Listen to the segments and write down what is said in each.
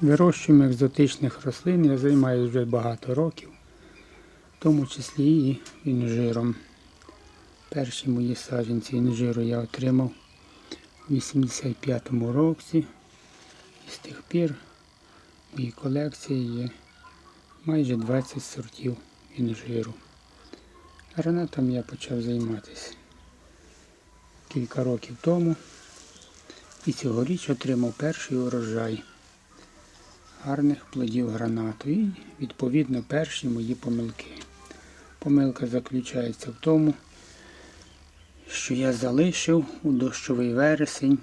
Вирощуємо екзотичних рослин я займаюся вже багато років, в тому числі і інжиром. Перші мої саджанці інжиру я отримав у 85-му році. І з тих пір в моїй колекції є майже 20 сортів інжиру. Гранатом я почав займатися кілька років тому і цьогоріч отримав перший урожай гарних плодів гранату і відповідно перші мої помилки. Помилка заключається в тому, що я залишив у дощовий вересень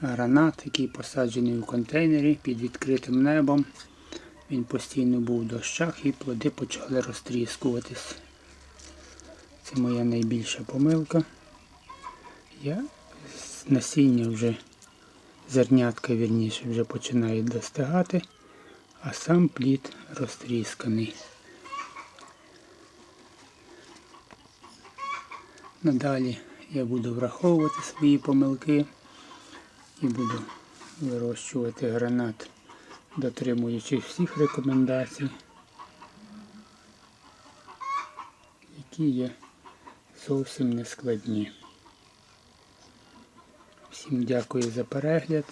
гранат, який посаджений у контейнері під відкритим небом. Він постійно був в дощах і плоди почали розтріскуватись. Це моя найбільша помилка. Я насіння вже зернятка вірніше вже починають достигати, а сам плід розтрісканий. Надалі я буду враховувати свої помилки і буду вирощувати гранат, дотримуючись всіх рекомендацій, які є зовсім не складні. Всім дякую за перегляд.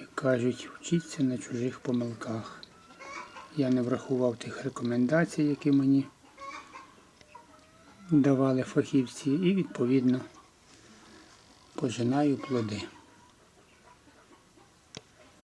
Як кажуть, вчіться на чужих помилках. Я не врахував тих рекомендацій, які мені давали фахівці, і відповідно пожинаю плоди.